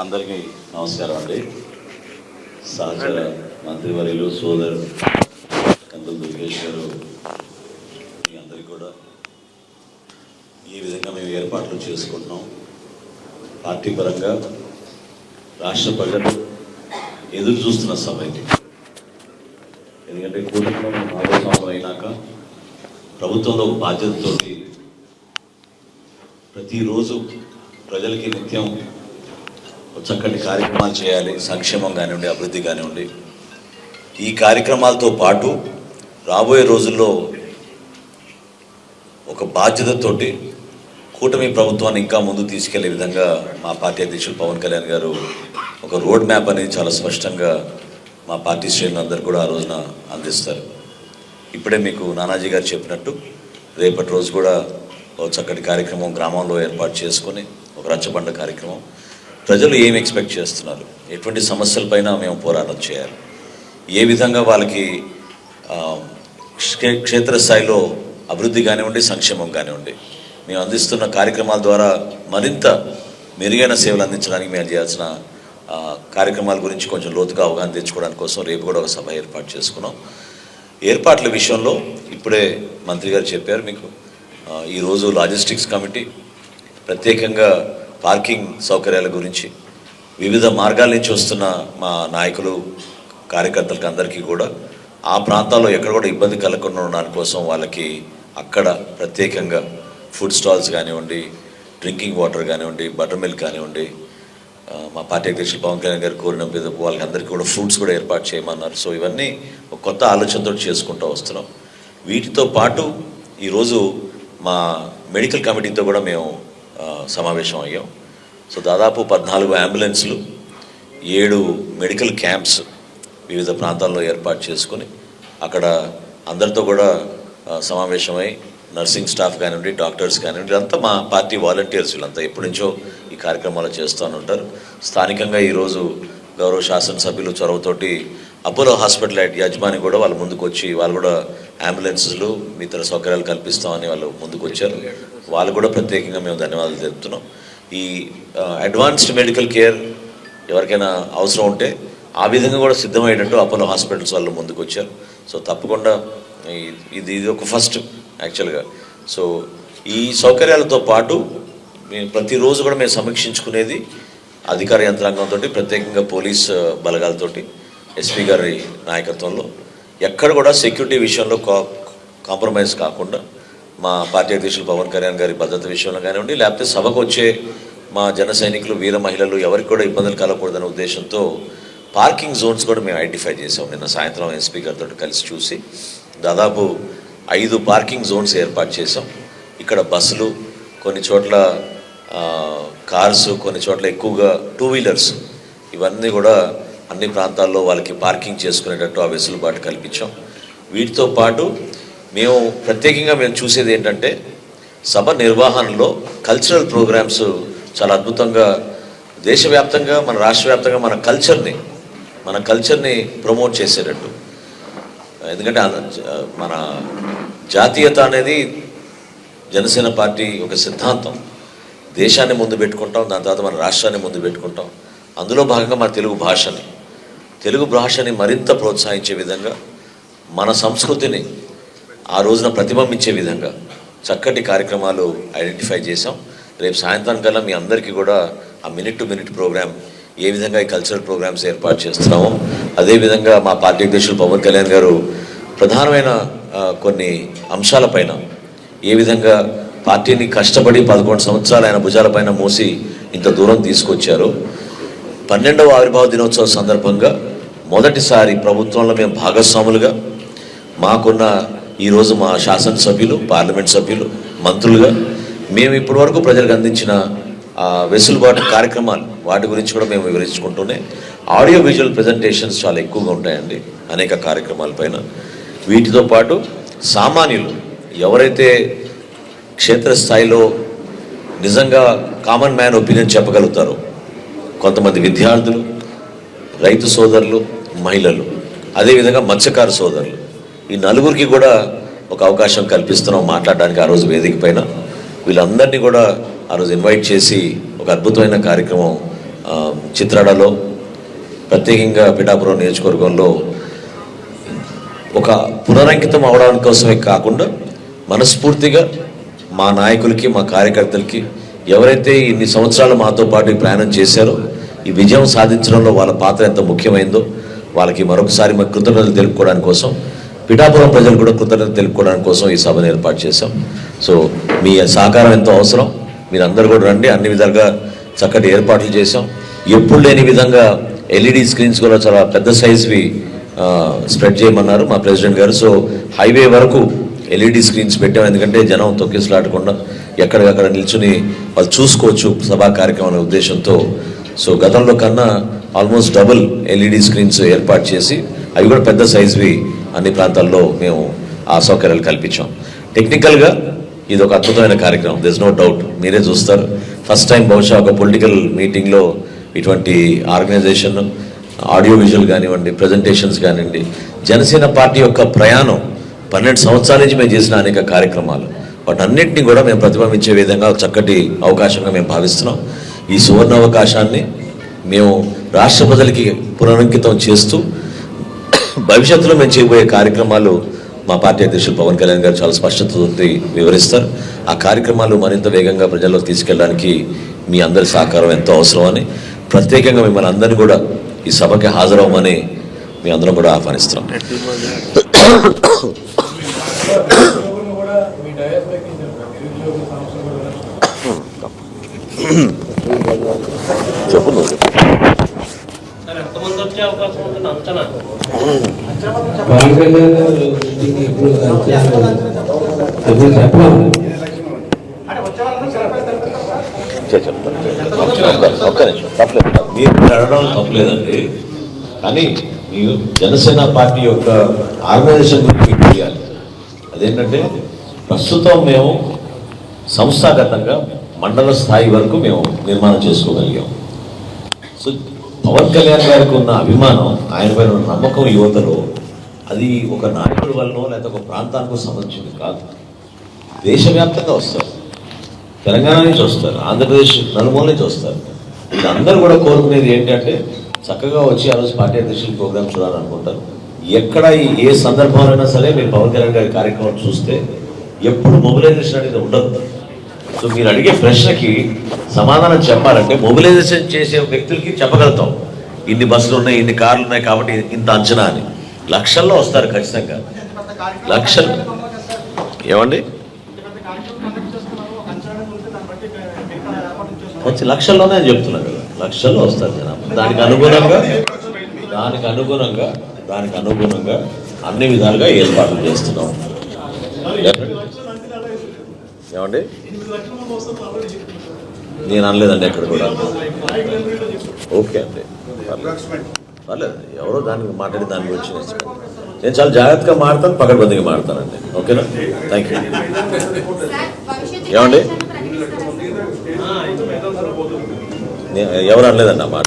అందరికీ నమస్కారం అండి. సహచర మంత్రివర్యులు సోదరు కందులు దుర్గేష్ గారు మీ అందరికీ కూడా. ఈ విధంగా మేము ఏర్పాట్లు చేసుకుంటున్నాం. పార్టీ పరంగా రాష్ట్ర ప్రజలు ఎదురు చూస్తున్న సభ ఎందుకంటే కూటమిలో నాలుగో సంవత్సరం అయినాక ప్రభుత్వంలో ఒక బాధ్యతతోటి ప్రతిరోజు ప్రజలకి నిత్యం చక్కటి కార్యక్రమాలు చేయాలి సంక్షేమం కానివ్వండి అభివృద్ధి కానివ్వండి. ఈ కార్యక్రమాలతో పాటు రాబోయే రోజుల్లో ఒక బాధ్యతతోటి కూటమి ప్రభుత్వాన్ని ఇంకా ముందు తీసుకెళ్ళే విధంగా మా పార్టీ అధ్యక్షులు పవన్ కళ్యాణ్ గారు ఒక రోడ్ మ్యాప్ అనేది చాలా స్పష్టంగా మా పార్టీ శ్రేణులందరూ కూడా ఆ రోజున అందిస్తారు. ఇప్పుడే మీకు నానాజీ గారు చెప్పినట్టు రేపటి రోజు కూడా ఒక చక్కటి కార్యక్రమం గ్రామంలో ఏర్పాటు చేసుకొని ఒక రచ్చబండ కార్యక్రమం ప్రజలు ఏం ఎక్స్పెక్ట్ చేస్తున్నారు? ఎటువంటి సమస్యలపైన మేము పోరాటం చేయాలి. ఏ విధంగా వాళ్ళకి క్షేత్రస్థాయిలో అభివృద్ధి కానివ్వండి సంక్షేమం కానివ్వండి మేము అందిస్తున్న కార్యక్రమాల ద్వారా మరింత మెరుగైన సేవలు అందించడానికి మేము చేయాల్సిన కార్యక్రమాల గురించి కొంచెం లోతుగా అవగాహన తెచ్చుకోవడానికి కోసం రేపు కూడా ఒక సభ ఏర్పాటు చేసుకున్నాం. ఏర్పాట్ల విషయంలో ఇప్పుడే మంత్రి గారు చెప్పారు మీకు ఈరోజు లాజిస్టిక్స్ కమిటీ ప్రత్యేకంగా పార్కింగ్ సౌకర్యాల గురించి వివిధ మార్గాల నుంచి వస్తున్న మా నాయకులు కార్యకర్తలకు అందరికీ కూడా ఆ ప్రాంతాల్లో ఎక్కడ కూడా ఇబ్బంది కలగకుండా ఉండడానికి కోసం వాళ్ళకి అక్కడ ప్రత్యేకంగా ఫుడ్ స్టాల్స్ కానివ్వండి డ్రింకింగ్ వాటర్ కానివ్వండి బటర్ మిల్క్ కానివ్వండి మా పార్టీ అధ్యక్షులు పవన్ కళ్యాణ్ గారు కోరిన మీద వాళ్ళకి అందరికీ కూడా ఫ్రూట్స్ కూడా ఏర్పాటు చేయమన్నారు. సో ఇవన్నీ ఒక కొత్త ఆలోచనతో చేసుకుంటూ వస్తున్నాం. వీటితో పాటు ఈరోజు మా మెడికల్ కమిటీతో కూడా మేము సమావేశం అయ్యాం. సో దాదాపు పద్నాలుగు అంబులెన్స్లు ఏడు మెడికల్ క్యాంప్స్ వివిధ ప్రాంతాల్లో ఏర్పాటు చేసుకొని అక్కడ అందరితో కూడా సమావేశమై నర్సింగ్ స్టాఫ్ కానివ్వండి డాక్టర్స్ కానివ్వండి అంతా మా పార్టీ వాలంటీర్స్ వీళ్ళంతా ఎప్పటి నుంచో ఈ కార్యక్రమాలు చేస్తూ ఉంటారు. స్థానికంగా ఈరోజు గౌరవ శాసనసభ్యులు చొరవతోటి అపోలో హాస్పిటల్ యజమాని కూడా వాళ్ళు ముందుకు వచ్చి వాళ్ళు కూడా అంబులెన్స్లు ఇతర సౌకర్యాలు కల్పిస్తామని వాళ్ళు ముందుకు వచ్చారు వాళ్ళు కూడా ప్రత్యేకంగా మేము ధన్యవాదాలు తెలుపుతున్నాం. ఈ అడ్వాన్స్డ్ మెడికల్ కేర్ ఎవరికైనా అవసరం ఉంటే ఆ విధంగా కూడా సిద్ధమయ్యేటట్టు అపోలో హాస్పిటల్స్ వాళ్ళు ముందుకు వచ్చారు సో తప్పకుండా ఇది ఇది ఒక ఫస్ట్ యాక్చువల్గా. సో ఈ సౌకర్యాలతో పాటు మేము ప్రతిరోజు కూడా మేము సమీక్షించుకునేది అధికార యంత్రాంగంతో ప్రత్యేకంగా పోలీస్ బలగాలతోటి ఎస్పీ గారి నాయకత్వంలో. ఎక్కడ కూడా సెక్యూరిటీ విషయంలో కా- కాంప్రమైజ్ కాకుండా మా పార్టీ అధ్యక్షులు పవన్ కళ్యాణ్ గారి భద్రత విషయంలో కానివ్వండి లేకపోతే సభకు వచ్చే మా జన సైనికులు వీర మహిళలు ఎవరికి కూడా ఇబ్బందులు కలగకూడదనే ఉద్దేశంతో పార్కింగ్ జోన్స్ కూడా మేము ఐడెంటిఫై చేసాం నిన్న సాయంత్రం ఎస్పీ గారితో కలిసి చూసి దాదాపు ఐదు పార్కింగ్ జోన్స్ ఏర్పాటు చేసాం ఇక్కడ బస్సులు కొన్ని చోట్ల కార్స్ కొన్ని చోట్ల ఎక్కువగా టూ వీలర్స్ ఇవన్నీ కూడా అన్ని ప్రాంతాల్లో వాళ్ళకి పార్కింగ్ చేసుకునేటట్టు ఆ వెసులుబాటు కల్పించాం. వీటితో పాటు మేము ప్రత్యేకంగా మేము చూసేది ఏంటంటే సభ నిర్వహణలో కల్చరల్ ప్రోగ్రామ్స్ చాలా అద్భుతంగా దేశవ్యాప్తంగా మన రాష్ట్ర వ్యాప్తంగా మన కల్చర్ని మన కల్చర్ని ప్రమోట్ చేసేటట్టు. ఎందుకంటే మన జాతీయత అనేది జనసేన పార్టీ ఒక సిద్ధాంతం. దేశాన్ని ముందు పెట్టుకుంటాం దాని తర్వాత మన రాష్ట్రాన్ని ముందు పెట్టుకుంటాం. అందులో భాగంగా మన తెలుగు భాషని తెలుగు భాషని మరింత ప్రోత్సహించే విధంగా మన సంస్కృతిని ఆ రోజున ప్రతిబింబించే విధంగా చక్కటి కార్యక్రమాలు ఐడెంటిఫై చేసాం రేపు సాయంత్రం కల్లా మీ అందరికీ కూడా ఆ మినిట్ టు మినిట్ ప్రోగ్రామ్ ఏ విధంగా ఈ కల్చరల్ ప్రోగ్రామ్స్ ఏర్పాటు చేస్తున్నామో అదేవిధంగా మా పార్టీ అధ్యక్షులు పవన్ కళ్యాణ్ గారు ప్రధానమైన కొన్ని అంశాలపైన ఏ విధంగా పార్టీని కష్టపడి పదకొండు సంవత్సరాలు ఆయన భుజాలపైన మోసి ఇంత దూరం తీసుకొచ్చారు. పన్నెండవ ఆవిర్భావ దినోత్సవం సందర్భంగా మొదటిసారి ప్రభుత్వంలో మేము భాగస్వాములుగా మాకున్న ఈరోజు మా శాసనసభ్యులు పార్లమెంట్ సభ్యులు మంత్రులుగా మేము ఇప్పటి వరకు ప్రజలకు అందించిన వెసులుబాటు కార్యక్రమాలు వాటి గురించి కూడా మేము వివరించుకుంటూనే ఆడియో విజువల్ ప్రజెంటేషన్స్ చాలా ఎక్కువగా ఉంటాయండి అనేక కార్యక్రమాలపైన వీటితో పాటు సామాన్యులు ఎవరైతే క్షేత్రస్థాయిలో నిజంగా కామన్ మ్యాన్ ఒపీనియన్ చెప్పగలుగుతారో కొంతమంది విద్యార్థులు రైతు సోదరులు మహిళలు అదేవిధంగా మత్స్యకారు సోదరులు ఈ నలుగురికి కూడా ఒక అవకాశం కల్పిస్తున్నాం మాట్లాడడానికి ఆ రోజు వేదిక పైన. వీళ్ళందరినీ కూడా ఆ రోజు ఇన్వైట్ చేసి ఒక అద్భుతమైన కార్యక్రమం ఆ, చిత్రాడలో ప్రత్యేకంగా పిఠాపురం నియోజకవర్గంలో ఒక పునరంకితం అవడం కోసమే కాకుండా మనస్ఫూర్తిగా మా నాయకులకి మా కార్యకర్తలకి ఎవరైతే ఇన్ని సంవత్సరాలు మాతో పాటు ప్రయాణం చేశారో ఈ విజయం సాధించడంలో వాళ్ళ పాత్ర ఎంత ముఖ్యమైందో వాళ్ళకి మరొకసారి మా కృతజ్ఞతలు తెలుపుకోవడానికి కోసం పిఠాపురం ప్రజలు కూడా కృతజ్ఞత తెలుపుకోవడానికి కోసం ఈ సభను ఏర్పాటు చేశాం. సో మీ సహకారం ఎంతో అవసరం. మీరందరూ కూడా రండి. అన్ని విధాలుగా చక్కటి ఏర్పాట్లు చేశాం. ఎప్పుడు లేని విధంగా ఎల్ఈడి స్క్రీన్స్ కూడా చాలా పెద్ద సైజ్వి స్ప్రెడ్ చేయమన్నారు మా ప్రెసిడెంట్ గారు. సో హైవే వరకు ఎల్ఈడి స్క్రీన్స్ పెట్టాం. ఎందుకంటే జనం తొక్కిసలాడకుండా ఎక్కడికక్కడ నిల్చుని వాళ్ళు చూసుకోవచ్చు సభా కార్యక్రమం ఉద్దేశంతో. సో గతంలో కన్నా ఆల్మోస్ట్ డబుల్ ఎల్ఈడి స్క్రీన్స్ ఏర్పాటు చేసి అవి కూడా పెద్ద సైజ్వి అన్ని ప్రాంతాల్లో మేము ఆ సౌకర్యాలు కల్పించాం. టెక్నికల్గా ఇది ఒక అద్భుతమైన కార్యక్రమం దిస్ నో డౌట్ మీరే చూస్తారు. ఫస్ట్ టైం బహుశా ఒక పొలిటికల్ మీటింగ్లో ఇటువంటి ఆర్గనైజేషన్ ఆడియో విజువల్ కానివ్వండి ప్రజెంటేషన్స్ కానివ్వండి జనసేన పార్టీ యొక్క ప్రయాణం పన్నెండు సంవత్సరాల నుంచి మేము చేసిన అనేక కార్యక్రమాలు. వాటన్నిటిని కూడా మేము ప్రతిబింబించే విధంగా చక్కటి అవకాశంగా మేము భావిస్తున్నాం. ఈ సువర్ణ అవకాశాన్ని మేము రాష్ట్ర ప్రజలకి పునరంకితం చేస్తూ భవిష్యత్తులో మేము చేయబోయే కార్యక్రమాలు మా పార్టీ అధ్యక్షులు పవన్ కళ్యాణ్ గారు చాలా స్పష్టతతో వివరిస్తారు. ఆ కార్యక్రమాలు మరింత వేగంగా ప్రజల్లో తీసుకెళ్ళడానికి మీ అందరి సహకారం ఎంతో అవసరమని ప్రత్యేకంగా మిమ్మల్ని అందరినీ కూడా ఈ సభకి హాజరవ్వమని మీ అందరం కూడా ఆహ్వానిస్తున్నాం. చెప్పు వచ్చే అవకాశం ఉంటుంది అంచనా చెప్తాను. మీరు అడగడం తప్పలేదండి కానీ మీరు జనసేన పార్టీ యొక్క ఆర్గనైజేషన్ గురించి మీకు తెలియాలి అదేంటంటే ప్రస్తుతం మేము సంస్థాగతంగా మండల స్థాయి వరకు మేము నిర్మాణం చేసుకోగలిగాం సో పవన్ కళ్యాణ్ గారికి ఉన్న అభిమానం ఆయన పైన ఉన్న నమ్మకం యువతలో అది ఒక నాయకుడి వల్లనో లేదా ఒక ప్రాంతానికి సంబంధించింది కాదు. దేశవ్యాప్తంగా వస్తారు. తెలంగాణ నుంచి వస్తారు. ఆంధ్రప్రదేశ్ నలుమూల నుంచి వస్తారు. వీళ్ళందరూ కూడా కోరుకునేది ఏంటంటే చక్కగా వచ్చి ఆ రోజు పార్టీ అధ్యక్షులు ప్రోగ్రామ్ చూడాలనుకుంటారు. ఎక్కడ ఈ- ఏ సందర్భంలోనైనా సరే మీరు పవన్ కళ్యాణ్ గారి కార్యక్రమం చూస్తే ఎప్పుడు మొబిలైజేషన్ అనేది ఉండదు. సో మీరు అడిగే ప్రశ్నకి సమాధానం చెప్పాలంటే మొబిలైజేషన్ చేసే వ్యక్తులకి చెప్పగలుగుతాం. ఇన్ని బస్సులు ఉన్నాయి ఇన్ని కార్లు ఉన్నాయి కాబట్టి ఇంత అంచనా అని. లక్షల్లో వస్తారు ఖచ్చితంగా. లక్షలు ఏమండి? వచ్చి లక్షల్లోనే చెప్తున్నారు కదా. లక్షల్లో వస్తారు జనాభా దానికి అనుగుణంగా దానికి అనుగుణంగా దానికి అనుగుణంగా అన్ని విధాలుగా ఏర్పాట్లు చేస్తున్నాం. ఏమండి? నేను అనలేదండి ఎక్కడ కూడా. ఓకే అండి. పర్లేదు. పర్లేదు. ఎవరో దానికి మాట్లాడి దాని గురించి నేను నేను చాలా జాగ్రత్తగా మాడతాను పకడ్బందీగా మాడతానండి. ఓకేనా? థ్యాంక్ యూ ఏమండి? ఎవరు అనలేదండి ఆ మాట?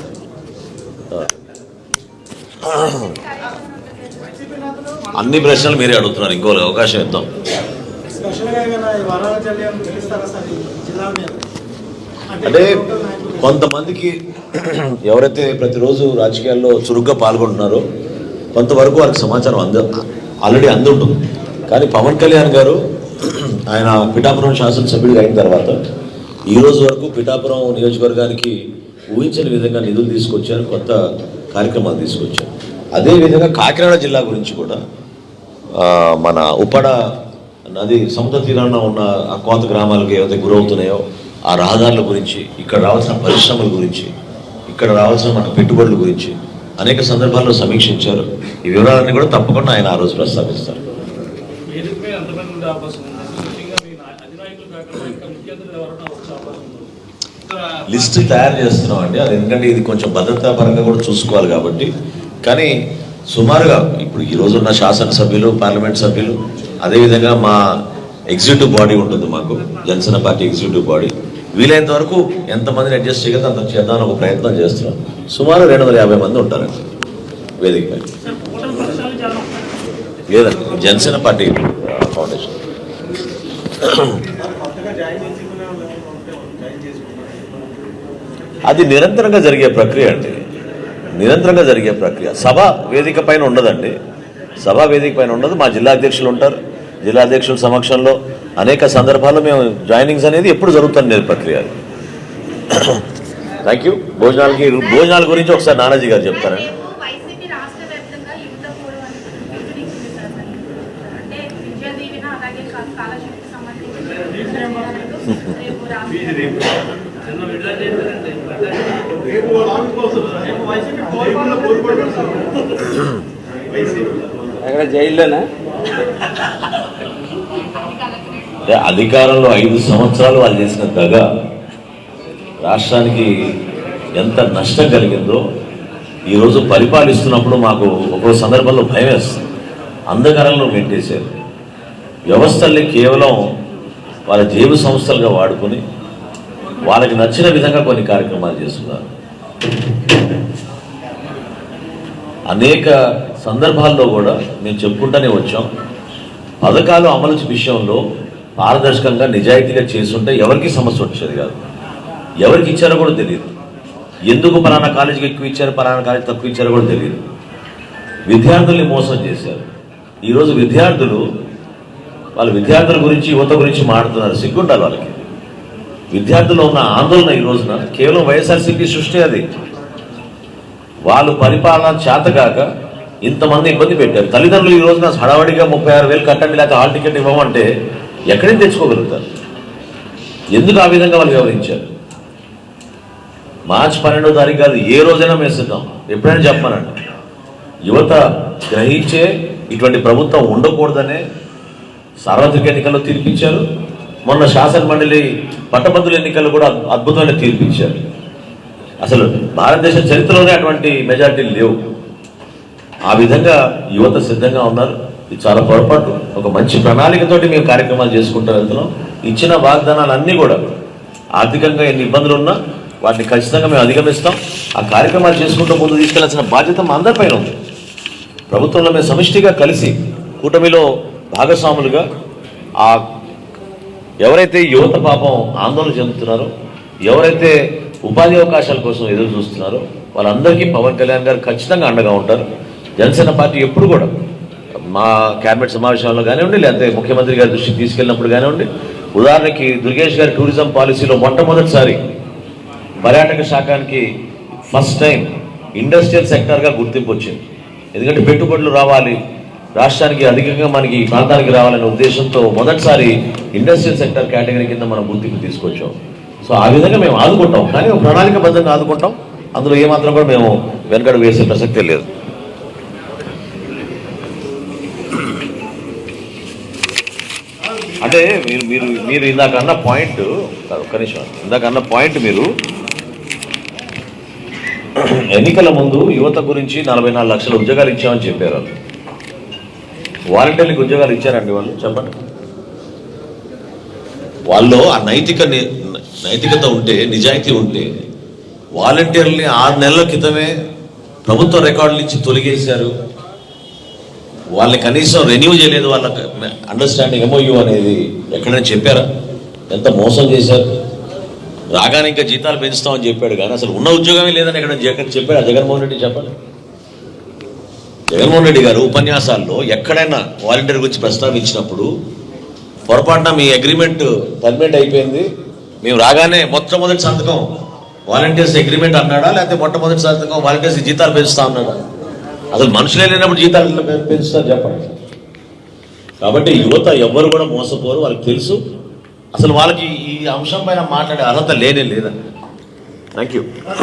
అన్ని ప్రశ్నలు మీరే అడుగుతున్నారు ఇంకో అవకాశం ఇద్దాం. జల్యం సార్ మీద? అంటే కొంతమందికి ఎవరైతే ప్రతిరోజు రాజకీయాల్లో చురుగ్గా పాల్గొంటున్నారో కొంతవరకు వారికి సమాచారం అంద ఆల్రెడీ అందుంటుంది. కానీ పవన్ కళ్యాణ్ గారు ఆయన పిఠాపురం శాసనసభ్యుడిగా అయిన తర్వాత ఈ రోజు వరకు పిఠాపురం నియోజకవర్గానికి ఊహించని విధంగా నిధులు తీసుకొచ్చారు కొత్త కార్యక్రమాలు తీసుకొచ్చారు. అదేవిధంగా కాకినాడ జిల్లా గురించి కూడా మన ఉప్పడ నది సముద్ర తీరాన ఉన్న ఆ కోత గ్రామాలకు ఏవైతే గురవుతున్నాయో ఆ రహదారుల గురించి ఇక్కడ రావాల్సిన పరిశ్రమల గురించి ఇక్కడ రావాల్సిన మన పెట్టుబడుల గురించి అనేక సందర్భాల్లో సమీక్షించారు. ఈ వివరాలన్నీ కూడా తప్పకుండా ఆయన ఆ రోజు ప్రస్తావిస్తారు. లిస్ట్ తయారు చేస్తున్నాం అండి అది ఎందుకంటే ఇది కొంచెం భద్రతా పరంగా కూడా చూసుకోవాలి కాబట్టి. కానీ సుమారుగా ఇప్పుడు ఈ రోజు ఉన్న శాసనసభ్యులు పార్లమెంట్ సభ్యులు అదేవిధంగా మా ఎగ్జిక్యూటివ్ బాడీ ఉంటుంది మాకు. జనసేన పార్టీ ఎగ్జిక్యూటివ్ బాడీ వీలైనంత వరకు ఎంతమందిని అడ్జస్ట్ చేయగలితే అంత చేద్దామని ఒక ప్రయత్నం చేస్తున్నాం. సుమారు రెండు వందల యాభై మంది ఉంటారండి వేదిక లేదండి జనసేన పార్టీ ఫౌండేషన్ అది నిరంతరంగా జరిగే ప్రక్రియ అండి. నిరంతరంగా జరిగే ప్రక్రియ. సభ వేదిక పైన ఉండదండి. సభా వేదిక పైన ఉండదు. మా జిల్లా అధ్యక్షులు ఉంటారు. జిల్లా అధ్యక్షుల సమక్షంలో అనేక సందర్భాల్లో మేము జాయినింగ్స్ అనేది ఎప్పుడు జరుగుతుంది ప్రక్రియ థ్యాంక్ యూ భోజనాలకి భోజనాల గురించి ఒకసారి నానాజీ గారు చెప్తారండి జైల్లోనా అంటే అధికారంలో ఐదు సంవత్సరాలు వాళ్ళు చేసిన దగ రాష్ట్రానికి ఎంత నష్టం కలిగిందో ఈరోజు పరిపాలిస్తున్నప్పుడు మాకు ఒక్కో సందర్భంలో భయం వేస్తుంది. అంధకారంలో పెట్టేశారు. వ్యవస్థల్ని కేవలం వాళ్ళ జేబు సంస్థలుగా వాడుకొని వాళ్ళకి నచ్చిన విధంగా కొన్ని కార్యక్రమాలు చేస్తున్నారు. అనేక సందర్భాల్లో కూడా మేము చెప్పుకుంటూనే వచ్చాం. పథకాలు అమలు విషయంలో పారదర్శకంగా నిజాయితీగా చేస్తుంటే ఎవరికి సమస్య వచ్చేది కాదు. ఎవరికి ఇచ్చారో కూడా తెలియదు. ఎందుకు పలానా కాలేజీకి ఎక్కువ ఇచ్చారు పలానా కాలేజీ తక్కువ ఇచ్చారో కూడా తెలియదు. విద్యార్థుల్ని మోసం చేశారు. ఈరోజు విద్యార్థులు వాళ్ళ విద్యార్థుల గురించి యువత గురించి మాట్లాడుతున్నారు. సిగ్గుండాలి వాళ్ళకి. విద్యార్థులు ఉన్న ఆందోళన ఈ రోజున కేవలం వైఎస్ఆర్సీపీ సృష్టి అది. వాళ్ళు పరిపాలన చేతగాక ఇంతమంది ఇబ్బంది పెట్టారు. తల్లిదండ్రులు ఈ రోజున హడావడిగా ముప్పై ఆరు వేలు కట్టండి లేకపోతే హాల్ టికెట్ ఇవ్వమంటే ఎక్కడికి తెచ్చుకోగలుగుతారు. ఎందుకు ఆ విధంగా వాళ్ళు వివరించారు మార్చి పన్నెండో తారీఖు కాదు ఏ రోజైనా మేస్తున్నాం ఎప్పుడైనా చెప్పమనండి. యువత గ్రహించే ఇటువంటి ప్రభుత్వం ఉండకూడదనే సార్వత్రిక ఎన్నికల్లో తీర్పిచ్చారు. మొన్న శాసనమండలి పట్టభద్రుల ఎన్నికల్లో కూడా అద్భుతమైన తీర్పిచ్చారు. అసలు భారతదేశ చరిత్రలోనే అటువంటి మెజార్టీలు లేవు. ఆ విధంగా యువత సిద్ధంగా ఉన్నారు. ఇది చాలా పొరపాటు. ఒక మంచి ప్రణాళికతోటి మేము కార్యక్రమాలు చేసుకుంటూ వెళ్తున్నాం ఇచ్చిన వాగ్దానాలన్నీ కూడా ఆర్థికంగా ఎన్ని ఇబ్బందులు ఉన్నా వాటిని ఖచ్చితంగా మేము అధిగమిస్తాం. ఆ కార్యక్రమాలు చేసుకుంటూ ముందు తీసుకెళ్ళాల్సిన బాధ్యత మా అందరిపైన ఉంది. ప్రభుత్వంలో మేము సమిష్టిగా కలిసి కూటమిలో భాగస్వాములుగా ఆ ఎవరైతే యువత పాపం ఆందోళన చెందుతున్నారో ఎవరైతే ఉపాధి అవకాశాల కోసం ఎదురు చూస్తున్నారో వాళ్ళందరికీ పవన్ కళ్యాణ్ గారు ఖచ్చితంగా అండగా ఉంటారు. జనసేన పార్టీ ఎప్పుడు కూడా మా క్యాబినెట్ సమావేశంలో కానివ్వండి లేకపోతే ముఖ్యమంత్రి గారి దృష్టికి తీసుకెళ్ళినప్పుడు కానివ్వండి ఉదాహరణకి దుర్గేష్ గారి టూరిజం పాలసీలో మొట్టమొదటిసారి పర్యాటక శాఖానికి ఫస్ట్ టైం ఇండస్ట్రియల్ సెక్టార్గా గుర్తింపు వచ్చింది. ఎందుకంటే పెట్టుబడులు రావాలి రాష్ట్రానికి అధికంగా మనకి ఈ ప్రాంతానికి రావాలనే ఉద్దేశంతో మొదటిసారి ఇండస్ట్రియల్ సెక్టర్ కేటగిరీ కింద మనం గుర్తింపు తీసుకొచ్చాం. సో ఆ విధంగా మేము ఆదుకుంటాం. కానీ ప్రణాళికబద్ధంగా ఆదుకుంటాం. అందులో ఏమాత్రం కూడా మేము వెనకడు వేసే ప్రసక్తే లేదు. అంటే మీరు మీరు మీరు ఇందాక అన్న పాయింట్ ఒక్క నిమిషం. ఇందాక అన్న పాయింట్ మీరు ఎన్నికల ముందు యువత గురించి నలభై నాలుగు లక్షల ఉద్యోగాలు ఇచ్చామని చెప్పారు వాళ్ళు. వాలంటీర్లకు ఉద్యోగాలు ఇచ్చారండి వాళ్ళు చెప్పండి. వాళ్ళు ఆ నైతిక నైతికత ఉంటే నిజాయితీ ఉంటే వాలంటీర్లని ఆరు నెలల క్రితమే ప్రభుత్వ రికార్డుల నుంచి తొలగేశారు. వాళ్ళని కనీసం రెన్యూ చేయలేదు వాళ్ళ అండర్స్టాండింగ్ ఎంఓయూ అనేది ఎక్కడైనా చెప్పారా? ఎంత మోసం చేశారు? రాగానే ఇంకా జీతాలు పెంచుతామని చెప్పాడు కానీ అసలు ఉన్న ఉద్యోగమే లేదని ఎక్కడ జగన్ చెప్పాడు? జగన్మోహన్ రెడ్డి చెప్పాలి. జగన్మోహన్ రెడ్డి గారు ఉపన్యాసాల్లో ఎక్కడైనా వాలంటీర్ గురించి ప్రస్తావించినప్పుడు పొరపాటున మీ అగ్రిమెంట్ టర్మినేట్ అయిపోయింది. మేము రాగానే మొట్టమొదటి సంతకం వాలంటీర్స్ అగ్రిమెంట్ అన్నాడా? లేకపోతే మొట్టమొదటి సంతకం వాలంటీర్స్ జీతాలు పెంచుతా అన్నాడా? అసలు మనుషులే లేనప్పుడు జీతాలు పెంచుతారు చెప్పండి. కాబట్టి యువత ఎవ్వరు కూడా మోసపోరు వాళ్ళకి తెలుసు. అసలు వాళ్ళకి ఈ అంశం పైన మాట్లాడే అర్హత లేనే లేదండి థ్యాంక్ యూ